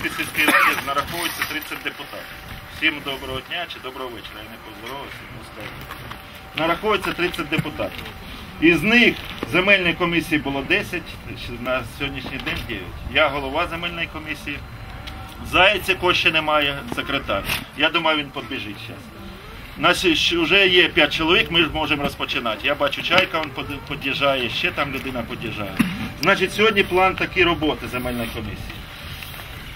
Садовській сільській раді нараховується 30 депутатів. Всім доброго дня чи доброго вечора. Я не поздоровався. Нараховується 30 депутатів. Із них земельної комісії було 10, на сьогоднішній день 9. Я голова земельної комісії. Якого ще немає, секретар. Я думаю, він підбіжить зараз. Нас вже є 5 чоловік, ми ж можемо розпочинати. Я бачу, чайка він під'їжджає, ще там людина під'їжджає. Значить, сьогодні план такий роботи земельної комісії.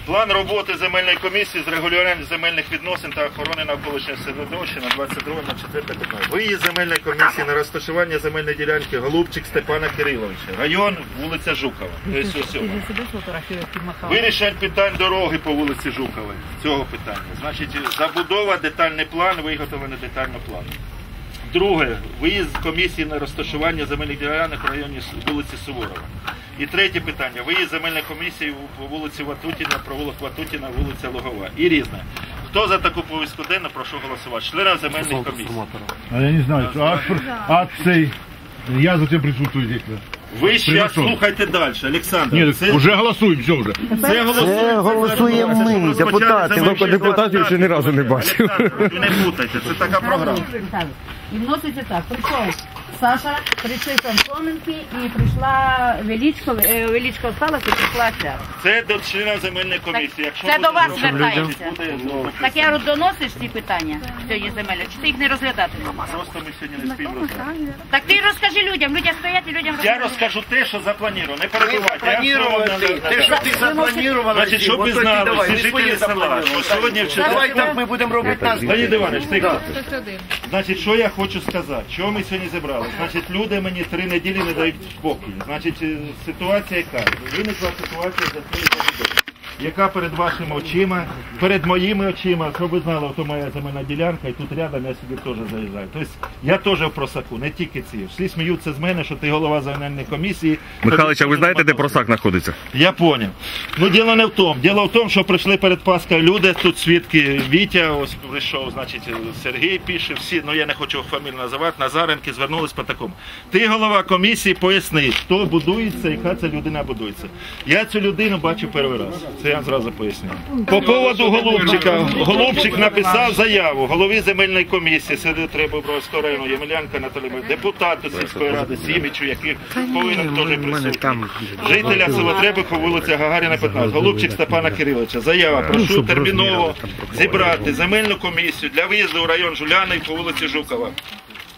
План роботи земельної комісії з регулювання земельних відносин та охорони навколишнього середовища на 22 на 4 15. Виїзд земельної комісії на розташування земельної ділянки Голубчик Степана Кириловича. Район вулиця Жукова. Тобто ось. Вирішення питань дороги по вулиці Жукової. Цього питання. Значить, забудова, детальний план, виготовлений детальний план. Друге, виїзд комісії на розташування земельних ділянок в районі вулиці Суворова. І третє питання. Виїзд земельної комісії по вулиці Ватутіна, провулок Ватутіна, вулиця Логова. І різне. Хто за таку повістку денну, прошу голосувати. Члена земельних комісій. А я не знаю, а, а цей, я за цим присутствую здесь. Ви ще слухайте далі, Олександр. Ні, це, уже голосуємо, все вже. це голосуємо. голосуємо ми, розпочати депутати. Тільки депутатів ще ні разу не бачив. Олександр, не путайте, це така програма. І вноситься так. Прийшов Саша, прийшли Самсоненки і прийшла Величко, е, Величко осталась і прийшла ця. Це до члена земельної комісії. Якщо Це буде до вас звертається. буде зроблено. Так я доносиш ці питання сьогодні земель, чи ти їх не розглядати? Просто ми сьогодні не спільно. Так ти розкажи людям, людям стоять і людям Я розкажу те, що заплановано. Не перебувайте. Я слово. Те, що ти запланувала, Значить, щоб ви знали, всі жителі села, що сьогодні в Давай так ми будемо робити нас. Леонід Іванович, тихо. Значить, що я хочу сказати? Чого ми сьогодні зібрали? Значить, люди мені три неділі не дають спокою. Значить, е, ситуація яка? Виникла ситуація за три. забудовою. Яка перед вашими очима, перед моїми очима, щоб ви знали, ото моя земельна ділянка, і тут рядом я собі теж заїжджаю. Тобто я теж в просаку, не тільки ці. Всі сміються з мене, що ти голова земельної комісії. Михайлович, а ви знаєте, де просак знаходиться? Я поняв. Ну діло не в тому. Діло в тому, що прийшли перед Паскою люди, тут свідки Вітя, ось прийшов, значить, Сергій пише, всі, ну я не хочу фамілію називати, Назаренки звернулись по такому. Ти голова комісії, поясни, хто будується, яка ця людина будується. Я цю людину бачу перший раз. Це я зразу поясню. По поводу Голубчика. Голубчик написав заяву голові земельної комісії Сиди Требобровського району Ємельянка Михайлович, депутату сільської ради Сімічу, який повинен теж присутній. Жителя села Требиха, вулиця Гагаріна, 15. Голубчик Степана Кириловича. Заява. Прошу терміново зібрати земельну комісію для виїзду у район Жуляни по вулиці Жукова.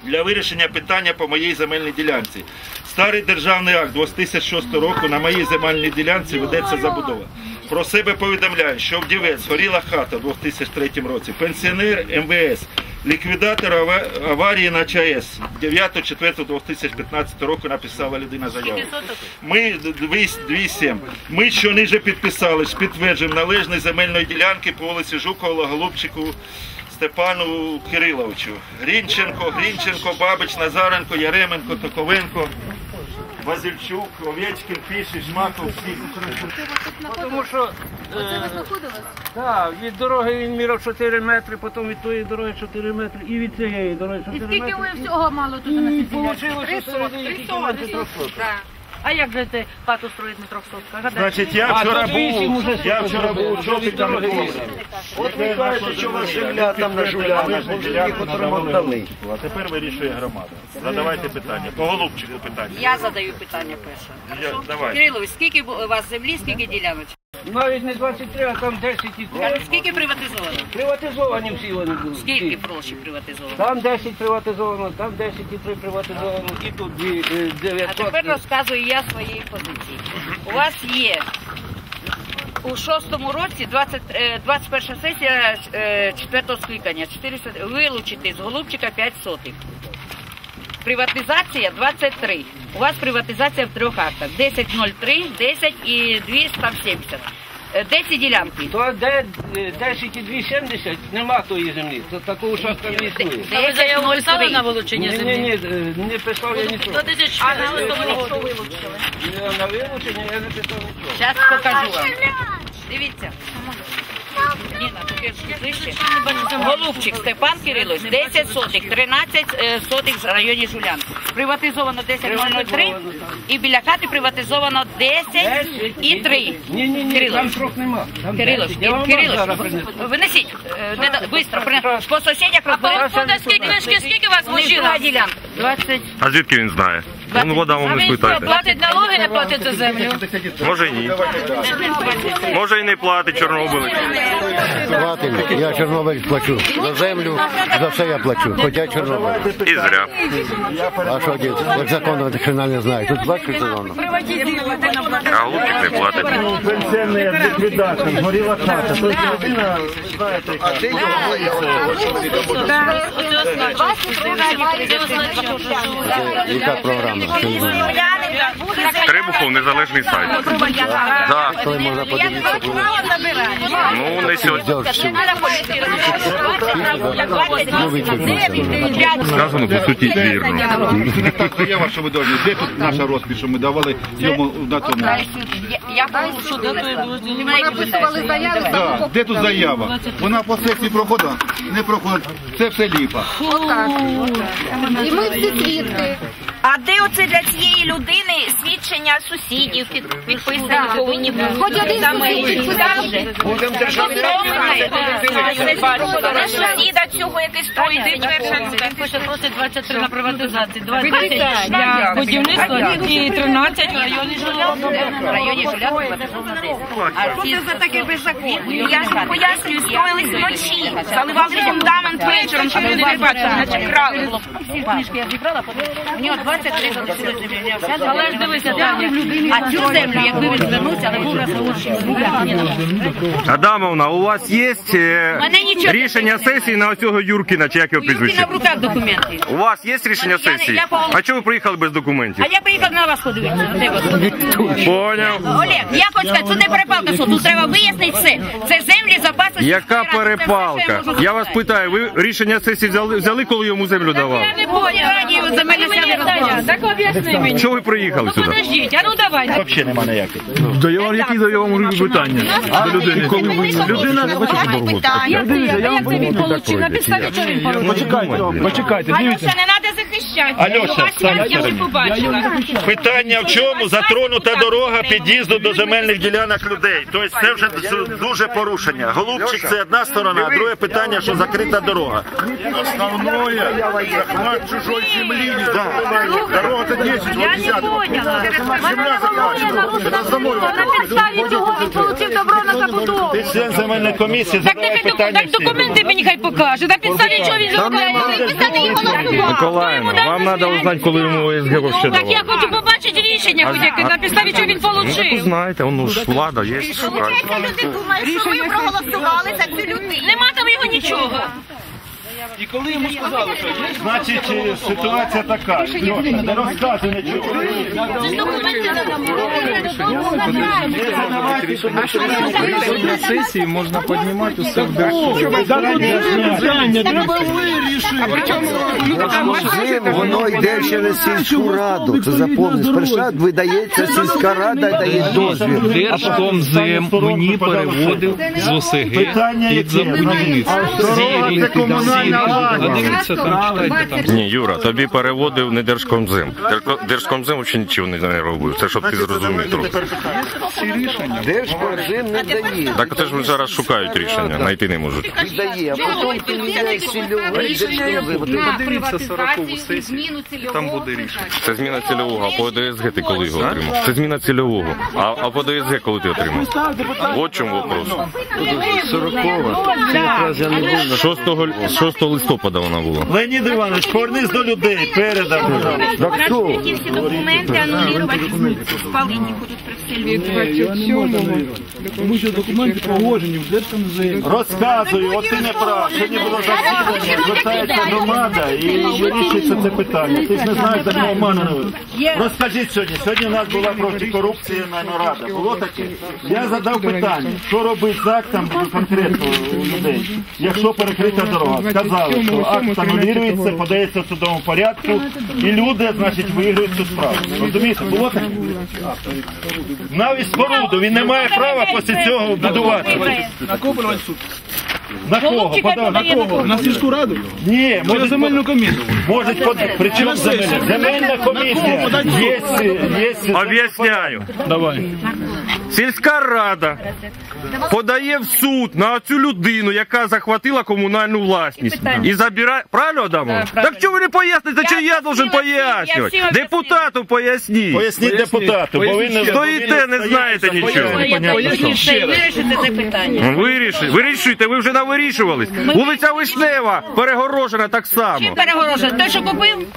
Для вирішення питання по моїй земельній ділянці. Старий державний акт 2006 року на моїй земельній ділянці ведеться забудова. Про себе повідомляю, що в Дівець горіла хата у 2003 році. Пенсіонер МВС, ліквідатор аварії на ЧАЕС 9.4.2015 року написала людина заяву. Ми 207. Ми що ниже підписались, підтверджуємо належність земельної ділянки по вулиці Жукова, Голубчику, Степану Кириловичу. Грінченко, Грінченко, Бабич, Назаренко, Яременко, Токовенко, Вазильчук, Овечкин, Фіші, Шмаков, всі. Тому що е, да, від дороги він міряв 4 метри, потім від тої дороги 4 метри і від цієї дороги 4 І метри. скільки ви всього мало тут на І цій ділянці? вийшло, що середині тільки менше 300. А як же ти хату строїть на 300? Гадай. Значить, я вчора був, я вчора був, що ти там був? От ви кажете, що у вас земля там на жулянах, їх отримали. А тепер вирішує громада. Задавайте питання. По Голубчику питання. Я задаю питання перше. Я- давай. Кирилович, скільки у вас землі, скільки ділянок? Навіть не 23, а там 10 і 3. Скільки приватизовано? Приватизовані всі вони були. Скільки Всі. приватизовано? Там 10 приватизовано, там 10 і 3 приватизовано, і тут дві, е, А 900. тепер розказую я свої позиції. У вас є у шостому році 20, е, 21 сесія е, четвертого скликання 400, вилучити з Голубчика 5 сотих. Приватизація 23. У вас приватизація в трьох актах. 10.03, 10 і 270. Е, 10 ділянки. То де е, 10 і 270 нема тої землі. То такого участка не існує. А ви заяву писали на вилучення Ні, ні, ні, е, не писав я нічого. А на вилучили? Я На вилучення я не писав нічого. Зараз покажу вам. Дивіться. Ні, на таке. Голубчик Степан Кирилович, 10 сотих, 13 е, сотих в районі Жулян. Приватизовано 10.003 і біля хати приватизовано 10 і 3. Ні, ні, ні, Кирилович. там срок нема. Там Кирилович, Я вам Кирилович, зараз принесу. винесіть, е, не да- принесіть. по сусідях розберемо. скільки ви скільки вас Вони друга ділянка. 20. А звідки він знає? Вон вода А вам не він спитайте. платить налоги, не платить за землю? Може і ні. Може і не платить Чорнобилець. Платим. Я Чорнобиль плачу. За землю, за все я плачу. Хоча Чорнобиль. І зря. А що дід? Як законно, хрена не знаю. Тут плачуть законно. А голубчик не платить. Пенсіонер, ліквідатор, горіла хата. Тобто людина, знаєте, яка. Яка програма? Трибухов незалежний сайт. Да. Коли можна подивитися. Ну, не. Сказано, по суті, вірно. Заява, що ви должні. Де тут наша розпись, що ми давали йому на тому? Я прошу Написували заяви. Да, де тут заява? Вона по сесії проходила? Не проходить. Це все ліпа. І ми всі свідки. А де оце для цієї людини свідчення сусідів під, підписані повинні бути? Хоч один підписав. Не сусіда цього, який строїть підтвердження. Хоче просить 23 на приватизації, 20 для будівництва і 13 в районі В районі Жулян приватизовано 10. А ці за таке беззаконня? Я ж пояснюю, строїлись вночі, заливали фундамент вечором, щоб люди не бачили, наче крали. всі книжки я зібрала, у нього 23 сотих землі. Але ж дивися, А цю землю, якби він звернувся, але був. Адамовна, у вас є е, Мене нічого не рішення сесії на оцього Юркіна, чи як його Юркіна прізвище? в руках документи. У вас є рішення Я не- сесії? А чого ви приїхали без документів? А я приїхав на вас подивитися. на тебе. Поняв. Олег, я хочу сказати, це не перепалка, що тут треба вияснити все. Це землі запаси. Яка перепалка? Я вас питаю, ви рішення сесії взяли, взяли коли йому землю давали? Я не поняла. Мене не. Так об'ясни мені. Чого ви приїхали сюди? Подождіть, а ну давайте. Взагалі нема ніяких. Да я вам які я вам говорю питання до людини. Коли ви людина не Я вам як це він отримав? На підставі чого він порушив? Почекайте, почекайте, Алюша, не треба захищати. Альоша, я вже побачила. Питання в чому затронута дорога під'їзду до земельних ділянок людей. Тобто це вже дуже порушення. Голубчик це одна сторона, а друге питання, що закрита дорога. Основное, захват чужой земли. Дорога-то 10, Я не поняла. Мене головує на. На підставі чого він отримав добро на забудову? Ти член земельної комісії, Так задавай нехай питання так всім. документи мені хай покаже. На підставі чого він розказує? Миколаївна, вам треба узнати, коли йому ОСГ вообще Так я давали. хочу рішення, будь-яке, на підставі чого він Ну, отримав. знаєте, воно ж влада є. Получається, люди думають, що ви проголосували за цю людину. Нема там його нічого. Значить, е, ситуація така. Не розказуй нічого. Це ж документи на сесії можна піднімати усе в Воно йде через сільську раду. Ти запомни. Спершу видається сільська рада, дає дозвіл. Держкомзем мені переводив з ОСГ Питання під яке? забудівництво. Дорога це комунальна Ні, Юра, тобі переводив не Держкомзем. Держко- Держкомзем взагалі нічого не робив. Це щоб ти зрозумів трохи. Держкомзем не дає. Так це ж вони зараз шукають рішення, знайти не можуть. Віддає, а потім ти міняєш цільовий. Подивіться 40 сесію. Там буде рішення. Це зміна цільового, а по ДСГ ти коли його отримав? Це зміна цільового. А, а по ДСГ коли ти отримав? От чому вопрос. 40-го. Це якраз я не був. 6, 6 листопада вона була. Леонід Іванович, повернись до людей, передав. Так що? Всі документи анулювати, спалити будуть при Тому що документи погоджені в Держкомземі. Розказую, от ти не прав. Сьогодні було засідання, звертається громада і вирішується це питання. Ти ж не знаєш, за кого обманули. Розкажіть сьогодні. Сьогодні у нас була проти корупції на нарада. Було таке? Я задав питання, що робить з актом конкретно у людей, якщо перекрита дорога. Сказали, сказали, що акт анулюється, подається в судовому порядку, і люди, значить, виграють цю справу. Розумієте, було таке? Навіть споруду, він не має права після цього будувати. На кого подавати суд? На кого? Подав- На кого? На сільську раду? Ні, Чи на може, земельну комісію? може, при чому земельна? Земельна комісія. Об'ясняю. Давай. Сільська рада подає в суд на цю людину, яка захватила комунальну власність. І забирає. Правильно, Адамов? Так чого ви не поясните, чи я должен пояснювати? Депутату поясніть. Поясніть депутату, бо він не Стоїте, не знаєте нічого. Що. Вирішите це питання. Вирішуйте, вирішуйте, ви вже навирішувались. Вулиця Вишнева перегорожена так само. Чим перегорожа? Той, що купив?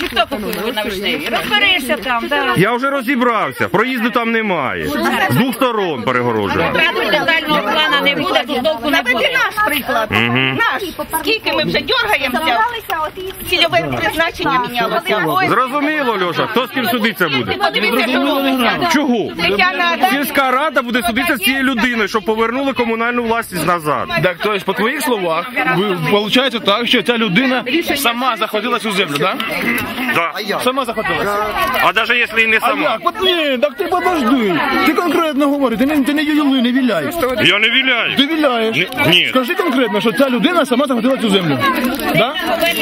Чи хто купив на вишневі? Розберися там. Я вже розібрався, проїзду там немає. З двох сторон перегорожена. Правда, детального плана не буде, тут довго не буде. наш приклад. Мгм. Наш. Скільки ми вже дергаємося, цільове призначення мінялося. Ой, Зрозуміло, Льоша, хто з ким судиться буде? Подивіться, що робиться. Чого? Тетяна? Сільська рада буде судитися з цією людиною, щоб повернули комунальну власність назад. Так, то есть, по твоїх словах, ви, виходить так, що ця людина сама захватила цю землю, да? Да. Сама захватила. А навіть якщо і не А сама. як? От ні, так ти подожди. Ти конкретно говори, ти не, ти не юли, не віляй. Я не віляю. Ти віляєш. Ні. Скажи конкретно, що ця людина сама захватила цю землю. Да?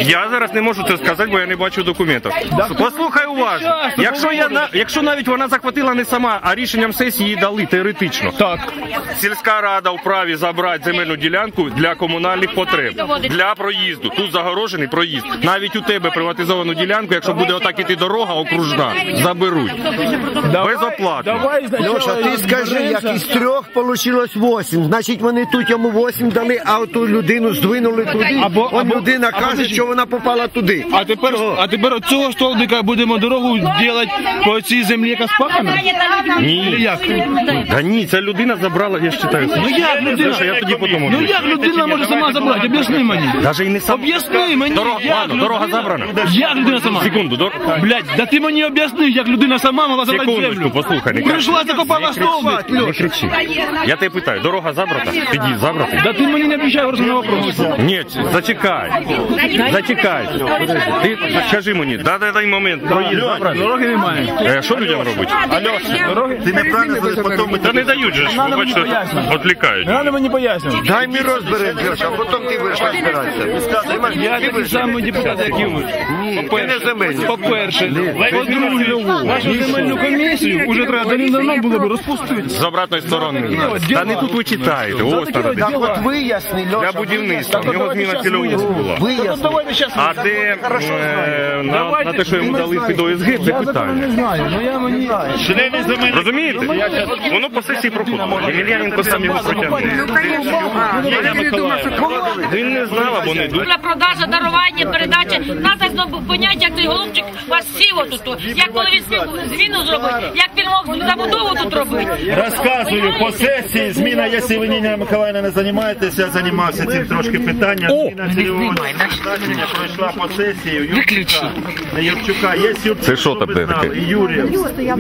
Я зараз не можу це сказати, бо я не бачу документів. Послухай уважно. Якщо я на якщо навіть вона захватила не сама, а рішенням сесії їй дали теоретично. Так. Сільська рада вправі забрати земельну ділянку для комунальних потреб, для проїзду. Тут загорожений проїзд. Навіть у тебе приватизовану ділянку, якщо буде отак іти дорога окружна, заберуть. Без оплати. Давай, значить, Льоша, ти скажи, як із трьох вийшло восім. Значить, вони тут йому восім дали, а оту людину здвинули туди. Або- Он або- людина або каже, що вона попала туди. А тепер, а тепер от цього столбика будемо дорогу робити по цій землі, яка спахана? Ні. як? Да ні, ця людина забрала, я вважаю. Ну як людина? Я тоді потім Ну як людина може сама забрати? Об'ясни мені. Даже і не сам. Об'ясни мені. Дорога, як ладно, дорога забрана. Як людина сама? Секунду, дор... Блядь, да ти мені об'ясни, як людина сама могла забрати Секундочку, землю. послухай, не Прийшла, закопала столбик. Не кричи. Я тебе питаю, дорога забрата? Піди, забрата. Да ти мені не обіцяй говорити на вопрос. Ні, зачекай. Зачекай. Ти скажи мені, да, дай, дай момент. Проїзд забрати. Дороги немає. Е, Що людям робити? Альоша, ти неправильно говориш, потім ми Та не дають же, ж, ви бачите, відлікають. Не треба мені пояснювати. Дай ми розберемо, Льоша, а потім ти будеш розбиратися. Я такий самий депутат, як і ви. Ти не земельний. По-перше, по-друге, вашу земельну комісію вже треба давно було б розпустити. З обратної сторони. Та не тут ви читаєте, ось там. Так от виясни, Для будівництва. В нього зміна цільового була. виясни. А де е, на, на те, що йому дали під ОСГ, це Я питання. не знаю, ну я мені... члени Розумієте? Воно по сесії проходило. Емельяненко сам його протягнув. Він не знав або не. Купля, продажа, дарування, передача. Надо знову поняття, як той голубчик вас сів отут. Як коли він зміну зробить, як він мог забудову тут робити. Розказую по сесії. Зміна, якщо ви Ніна Миколаївна не займаєтеся, я займався цим трошки питання. Зміна цільового призначення пройшла по сесії. Юрчука. Не Юрчука, є Юрчук. Це що там де таке? І Юрій.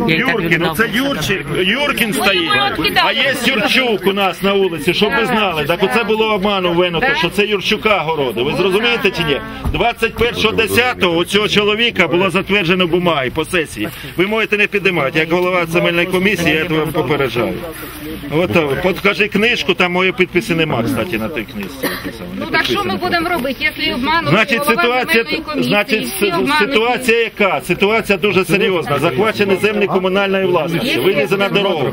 Юркін, ну це Юрчик, Юркін стоїть. А є Юрчук у нас на вулиці, щоб ви знали. Так оце було обману винуто, що це Юрчука городи. Ви зрозумієте чи ні? 21.10 у цього чоловіка було затверджено бумаги по сесії. Ви можете не підіймати. Як голова земельної комісії, я вам попереджаю. От, е, покажи книжку, там мої підписи нема, кстати, на тій книжці. Ну так що ми будемо робити, якщо обманути Значить, ситуація, комісії, значить, ситуація яка? Ситуація дуже серйозна. Захвачені землі комунальної власності. Вилізе на дорогу.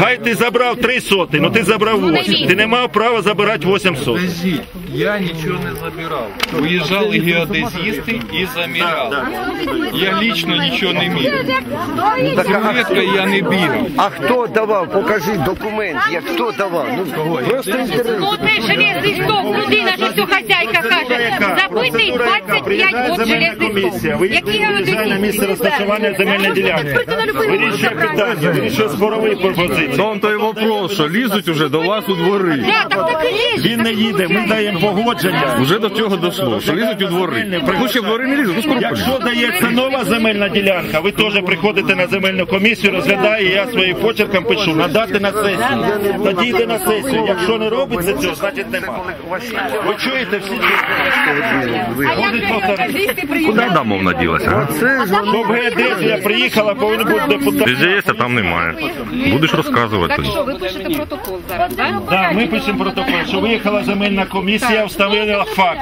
Хай ти забрав три соти, ну ти забрав восім. Ти не мав права забирати восім. Подожди, я ничего не забирал. Уезжали геодезисты и замирал. Я лично ничего не міряв. Зерветка я не бігав. Хто давав? Покажи документ, як хто давав. Ну, просто інтерес. Ну ти железний стовп, людина, що цю хазяйка каже, забитий 25 год железний комісія. стовп. Які виїжджає на місце розташування земельної ділянки. Вирішує питання, вирішує спорові пропозиції. Том той вопрос, що лізуть уже до вас у двори. Да, так так і є. Він не їде, ми даємо погодження. Вже до цього дошло, що лізуть у двори. Ну ще в двори не лізуть, ну скоро Якщо дається нова земельна ділянка, ви теж приходите на земельну комісію, розглядає, я своїм почерком пишу, надати на сесію. тоді йде на сесію. Якщо не робиться цього, значить нема. Ви чуєте всі? Ходить повторити. Куди Адамовна ділася? Щоб геодезія приїхала, повинен бути депутат. ДЗС а там немає. Будеш розказувати тоді. ви пишете протокол зараз, так? Да, ми пишемо протокол, що виїхала земельна комісія, встановила факт.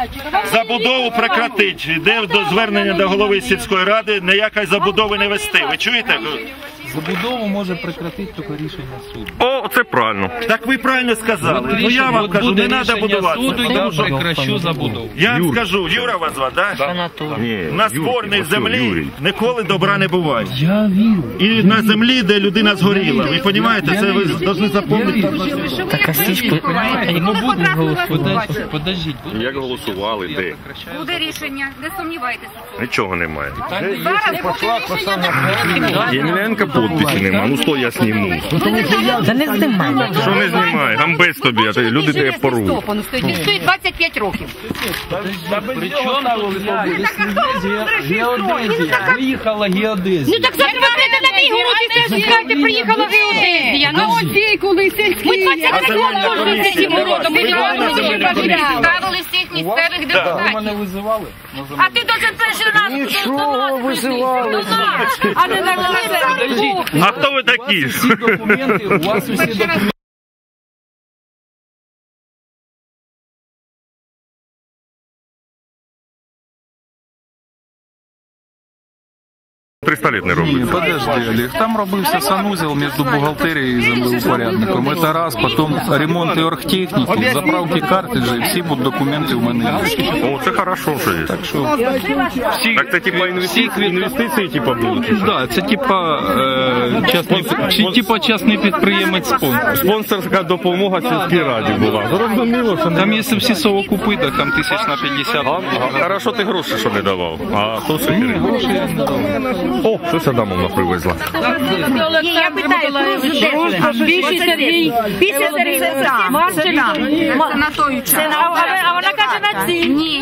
Забудову прекратить. Йде до звернення до голови сільської ради, ніякої забудови не вести. Ви чуєте? Забудову може прекратити тільки рішення суду. О, це правильно. Так ви правильно сказали. Ну я вам кажу, не треба будувати. суду, я прекращу забудову. Я вам скажу, Юра вас звати, да? Ні, На ось землі ніколи добра не буває. Я вірю. І на землі, де людина згоріла. Ви розумієте, це ви повинні запам'ятати. Так, а Ну будемо голосувати. Подождіть. Як голосували, де? Буде рішення, не сумнівайтеся. Нічого немає. Зараз буде рішення. Ємельянка підписі нема. Ну сто я сніму. Та не знімай. Що не знімай? Гамбець тобі, а ти люди тебе порують. Він стоїть 25 років. Причому геодезія? Виїхала геодезія. Ну так закривайте на мій город і теж скажете, приїхала геодезія. Ну ось цей коли сільський. Ми 20 років пользуємося цим городом. Ми Ставили всіх місцевих Ви депутатів. мене визивали? А ти дуже перший раз Нічого визивали. А не на. А хто ви такі? Всі документи, у вас усі документи. Літ не Ні, робиться. подожди, Олег, там робився санузел між бухгалтерією і землеупорядником. Це раз, потім ремонт і оргтехніки, заправки картриджів, всі будуть документи в мене. О, це хорошо, що є. Так що всі, Так це типа інвестиції, інвестиції типа будуть. да, це типа е, частний, чи типа частний підприємець спонсор. Спонсорська допомога сільській раді була. Зрозуміло, що Там, якщо всі совокупи, так там тисяч на 50. Хорошо, ти гроші що не давав. А то все О, щось Адамовна привезла. Ні, я питаю? Більший Сергій. Після Сергія. Це. Це там. Це на А вона каже на ці. Ні,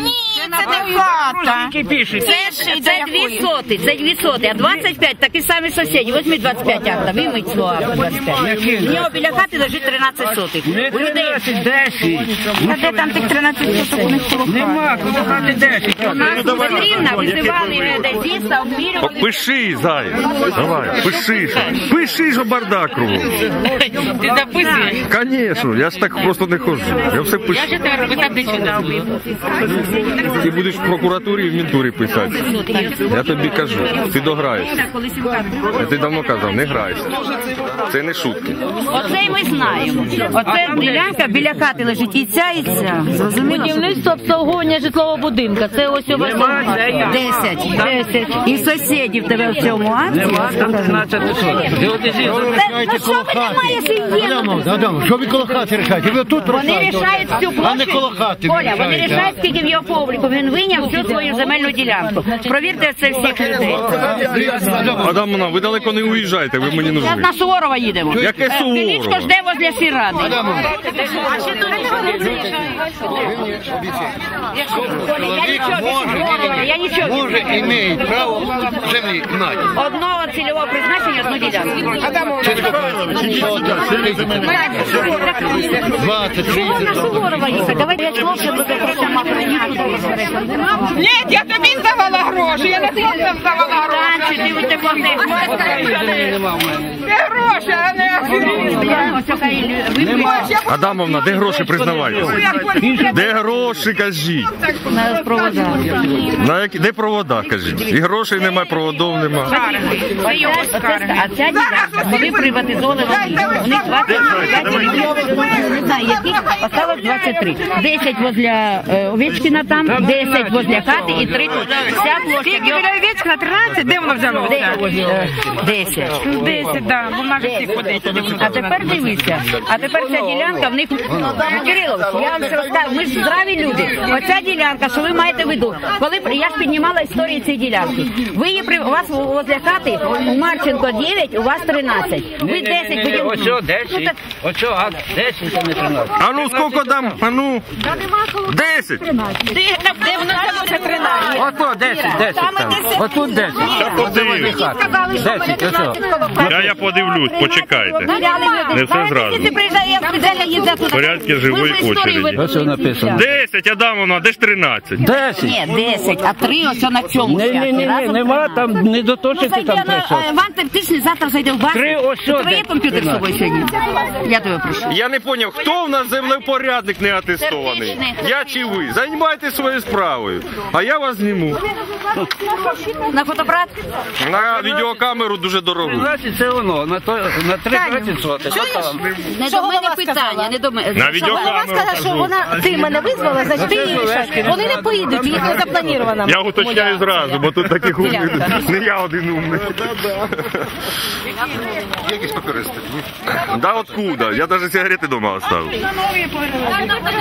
це не хата. Це, це дві соти, це дві соти, а 25 такі самі сусіді. Возьми 25 акта, вийміть свого акта 25. У нього біля хати лежить 13 сотих. У людей 10. А де там тих 13 сотих у них коло Нема, хати 10. У нас Петрівна визивали геодезіста, обмірювали. Пиши, зай. Давай, пиши. Пиши ж бардак кругом. Ти записуєш? Конечно, я ж так просто не ходжу. Я все пишу. Я ж тебе робити зробив. Ти будеш в прокуратурі і в мінтурі писати. Я тобі кажу, ти дограєшся. Я ти давно казав, не грайся. Це не шутки. Оце й ми знаємо. Оце ділянка біля хати лежить і ця, і ця. Зрозуміло? Будівництво обслуговування житлового будинку. Це ось у вас. Десять. Десять. І сусідів тебе в цьому акті. Та що ви немає сидіти? Адам, що ви коло хати рішаєте? Ви тут Вони рішають всю площу. А не коло хати. Оля, вони рішають, скільки в його публіку. Він виняв всю свою земельну ділянку. Провірте це всіх людей. Адамовна, ви далеко не уїжджайте, ви мені Зараз нужні. на Суворова їдемо. Яке Суворова? Величко жде возле сільради. А ще Я нічого не Може, імеє право землі мати. Одного цільового призначення, одну ділянку. 20, 30. На Суворова їхати. Давайте я хлопця буде сама Ні, я тобі здавала гроші, я не хлопцям здавала гроші. Це гроші, а не Адамовна, де гроші признавайте? Де гроші, кажіть? на провода. На які, де провода, кажіть? І грошей немає, проводов немає. А ця ділянка, вони приватизовували, у них 20, не знаю, яких, осталось 23. 10 возле е, Овечкіна там, 10 возле хати і 3 тут. Вся площа. Скільки біля Овечкина? 13? Де воно взялося? 10. 10, так, бо вона ж всіх ходить. А тепер дивіться, а тепер ця ділянка в них Кирилович, я вам все розкажу, ми ж здраві люди. Оця ділянка, що ви маєте в виду, коли при- я ж піднімала історію цієї ділянки. Ви її при у вас возле хати у Марченко 9, у вас 13. Ви 10 будемо. Ось о, 10. Ось о, а 10, а не 13. А ну скільки дам? А ну? Десять. Де, де воно взялося Ото 10, 10 там. Отут 10. Та подивимось. Десять, ото. Я, я подивлюсь, почекайте. Не все зразу. Порядки живої очереди. Ось написано. 10, Адамовна, де ж 13? 10. Ні, 10, а 3 ось на цьому. Ні, ні, ні, ні, нема там, не доточити там прийшов. Іван Тертичний завтра зайде в бар. Три ось тебе комп'ютер з собою сьогодні? Я тебе прошу. Я не поняв, хто в нас землепорядник не атестований? Я чи ви? Займайтесь своєю справою. А я вас зніму. На фотоапарат? На відеокамеру дуже дорого. Значить, це воно, на, то, на 3 сотих. Не до мене питання, не до мене. На відеокамеру сказала, що вона ти мене визвала, значить ти її. Вони не поїдуть, їх не заплановано. Я уточняю зразу, бо тут таких умних. Не я один умний. Якісь папіристи. Да откуда? Я навіть сигарети дома оставив.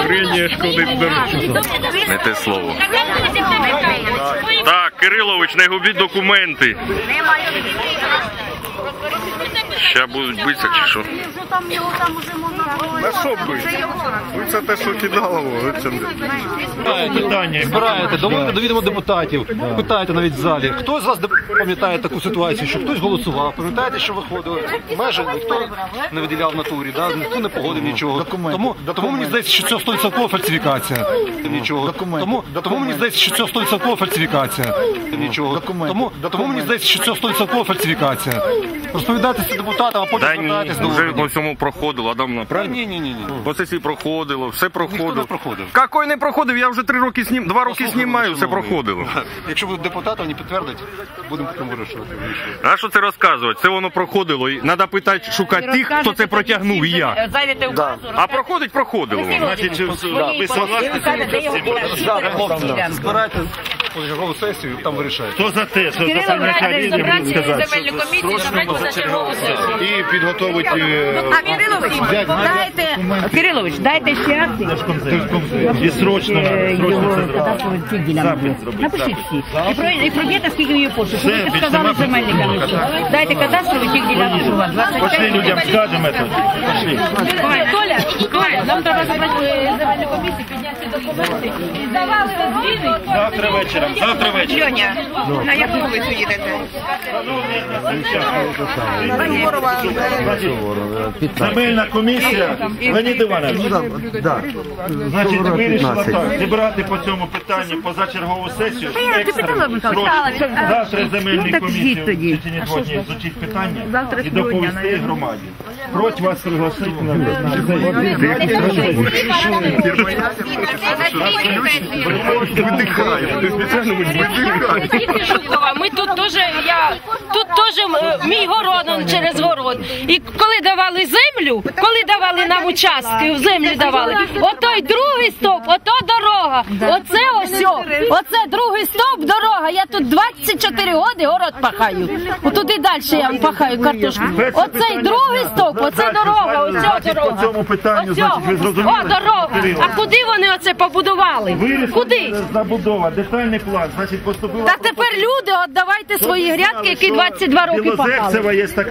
Конечно, не Не те слово. Так, Кирилович, не губіть документи. Ще будуть битися чи що? На що бити? Ви це те, що кидало. Питання. Збираєте, доводите до відома депутатів, питаєте навіть в залі. Хто з вас пам'ятає таку ситуацію, що хтось голосував? Пам'ятаєте, що виходили? Межі ніхто не виділяв в натурі, да? ніхто не погодив нічого. Тому, тому мені здається, що це 100% фальсифікація. Нічого. Тому, тому мені здається, що це 100% фальсифікація. Нічого. Тому, тому мені здається, що це 100% фальсифікація. Розповідайте це депутатам, а потім Та ні, звертаєтесь до вже уряду. по всьому проходило, Адамна, правильно? Ні, ні, ні, ні. По сесії проходило, все проходило. Ніхто не проходив. Какой не проходив? Я вже три роки снім, два роки Послухайте, знімаю, все шановний. проходило. Якщо ви депутатам не підтвердять, будемо потім вирішувати. А що це розказувати? Це воно проходило. І треба питати, шукати тих, хто це протягнув і як. Зайдете в базу. А проходить, проходило. Значить, чи ви согласні з цим? Збирайте позачергову сесію, там вирішаєте. Хто за те, що за прийняття рішення буде сказати? земельну комісію, забрати за чергову сесію. І підготовить е, А Кирилович, дайте, Кирилович, дайте ще акти. І срочно, Е, срочно його це зробити. кадастровий цих ділянок. Запит зробити. Напишіть всі. І про- І проб'єте, скільки її пошук. Ви більше сказали комісії. Дайте кадастровий тих ділянок, що у вас. Пошли людям скажемо це. Пошли. Толя, Толя, нам треба забрати е, земельну комісію, підняти документи і здавали дозвіли. Завтра вечором, завтра вечором. Льоня, на яку вулицю їдете? Земельна комісія, Леонід Іванович, значить, вирішила так, зібрати по цьому питанню позачергову сесію. екстрено, срочно. Завтра земельні Ну, так комісії в течение двох днів зучить питання і доповісти громаді. Просять вас пригласити на Діти Жукова, ми тут теж, я, тут теж е, мій город он через город. І коли давали землю, коли давали нам участки, землю давали, отой другий стоп, ото дорога. Оце ось, о, оце другий стоп дорога. Я тут 24 роки город пахаю. Отуди далі я вам пахаю картошку. Оцей другий стоп, оце дорога, оце Значить, по дорога. цьому питанню, Ось, значить, ви зрозуміли? О, дорога. А куди вони оце побудували? Куди? Забудова, детальний план, значить, поступила Так тепер люди, віддавайте свої грядки, які 22 роки пахали. Білозерцева є така